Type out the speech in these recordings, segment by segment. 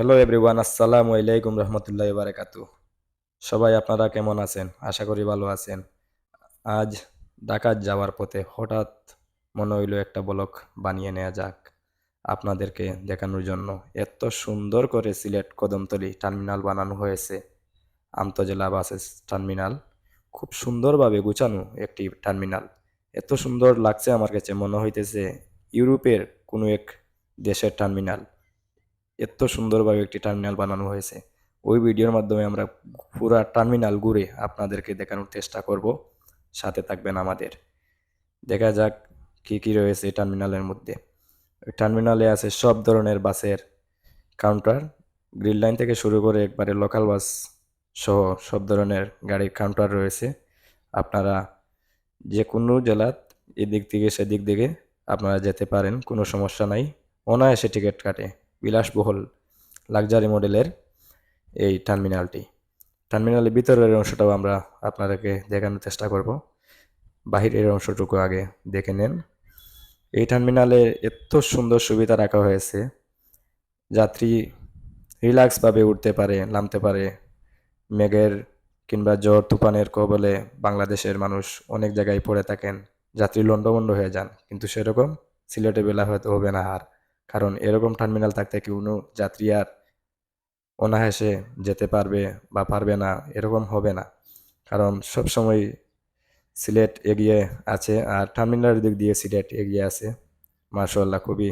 Hello everyone আসসালামু আলাইকুম রহমতুল্লাহ বারাকাতু সবাই আপনারা কেমন আছেন? আশা করি ভালো আছেন। আজ ঢাকা যাওয়ার পথে হঠাৎ মনে হইল একটা ব্লক বানিয়ে নেওয়া যাক আপনাদেরকে দেখানোর জন্য। এত সুন্দর করে সিলেট কদমতলি টার্মিনাল বানানো হয়েছে। আন্তজেলা বাসেস টার্মিনাল। খুব সুন্দরভাবে গুছানো একটি টার্মিনাল। এত সুন্দর লাগছে আমার কাছে, মনে হইতেছে ইউরোপের কোনো এক দেশের টার্মিনাল। এত সুন্দরভাবে একটি টার্মিনাল বানানো হয়েছে। ওই ভিডিওর মাধ্যমে আমরা পুরা টার্মিনাল ঘুরে আপনাদেরকে দেখানোর চেষ্টা করব। সাথে থাকবেন আমাদের। দেখা যাক কি কি রয়েছে টার্মিনালের মধ্যে। টার্মিনালে আছে সব ধরনের বাসের কাউন্টার গ্রিল লাইন থেকে শুরু করে একবারে লোকাল বাস সহ সব ধরনের গাড়ির কাউন্টার রয়েছে। আপনারা যে কোনো জেলাত এদিক থেকে সেদিক দিকে আপনারা যেতে পারেন, কোনো সমস্যা নাই। অনায়াসে টিকিট কাটে। বিলাসবহুল লাক্সারি মডেলের এই টার্মিনালটি। টার্মিনালের ভিতরের অংশটাও আমরা আপনাদেরকে দেখানোর চেষ্টা করব। বাহিরের অংশটুকু আগে দেখে নেন। এই টার্মিনালে এত সুন্দর সুবিধা রাখা হয়েছে। যাত্রী রিল্যাক্সভাবে উঠতে পারে, নামতে পারে। মেঘের কিংবা জ্বর তুফানের কবলে বাংলাদেশের মানুষ অনেক জায়গায় পড়ে থাকেন। যাত্রী লন্ডমন্ড হয়ে যান, কিন্তু সেরকম সিলেটে বেলা হয়তো হবে না আর। কারণ এরকম টার্মিনাল থাকতে কোনো যাত্রী আর অনায়াসে যেতে পারবে বা পারবে না, এরকম হবে না। কারণ সব সময় সিলেট এগিয়ে আছে আর টার্মিনালের দিক দিয়ে সিলেট এগিয়ে আছে। মার্শাল্লাহ খুবই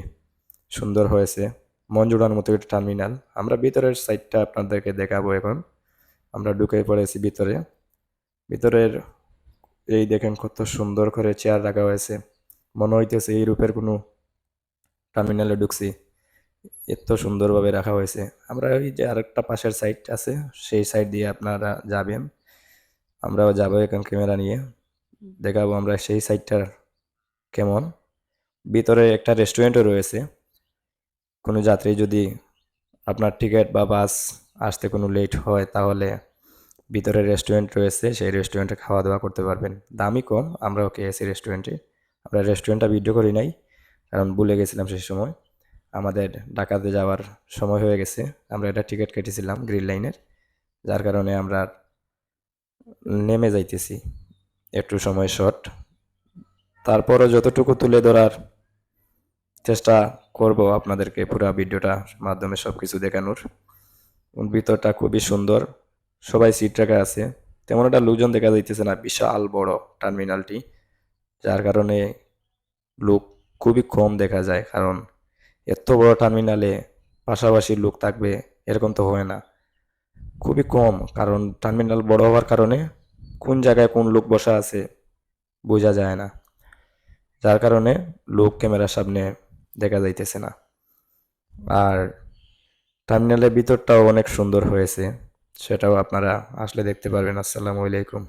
সুন্দর হয়েছে। মন জোড়ার মতো একটি টার্মিনাল আমরা ভিতরের সাইডটা আপনাদেরকে দেখাবো এখন। আমরা ঢুকে পড়েছি ভিতরে। ভিতরের এই দেখেন কত সুন্দর করে চেয়ার রাখা হয়েছে। মনে হইতেছে এই রূপের কোনো টার্মিনালে ঢুকছি। এত সুন্দরভাবে রাখা হয়েছে। আমরা ওই যে আরেকটা পাশের সাইড আছে সেই সাইড দিয়ে আপনারা যাবেন। আমরাও যাব এখন ক্যামেরা নিয়ে। দেখাবো আমরা সেই সাইডটার কেমন। ভিতরে একটা রেস্টুরেন্টও রয়েছে। কোনো যাত্রী যদি আপনার টিকিট বা বাস আসতে কোনো লেট হয় তাহলে ভিতরে রেস্টুরেন্ট রয়েছে সেই রেস্টুরেন্টে খাওয়া দাওয়া করতে পারবেন। দামই কম আমরাও খেয়েছি রেস্টুরেন্টে আমরা রেস্টুরেন্টটা ভিডিও করি নাই। কারণ ভুলে গেছিলাম সেই সময়। আমাদের ঢাকাতে যাওয়ার সময় হয়ে গেছে। আমরা এটা টিকিট কেটেছিলাম গ্রিন লাইনের। যার কারণে আমরা নেমে যাইতেছি, একটু সময় শর্ট তারপরও যতটুকু তুলে ধরার চেষ্টা করব আপনাদেরকে পুরো ভিডিওটার মাধ্যমে সব কিছু দেখানোর। ভিতরটা খুবই সুন্দর, সবাই সিট রাখা আছে। তেমন একটা লোকজন দেখা যাইতেছে না, বিশাল বড় টার্মিনালটি যার কারণে লোক খুবই কম দেখা যায়, কারণ এত বড় টার্মিনালে পাশাপাশি লোক থাকবে, এরকম তো হয় না। খুবই কম, কারণ টার্মিনাল বড় হওয়ার কারণে কোন জায়গায় কোন লোক বসা আছে বোঝা যায় না। যার কারণে লোক ক্যামেরার সামনে দেখা যাইতেছে না। আর টার্মিনালের ভিতরটাও অনেক সুন্দর হয়েছে, সেটাও আপনারা আসলে দেখতে পারবেন। আসসালামু আলাইকুম।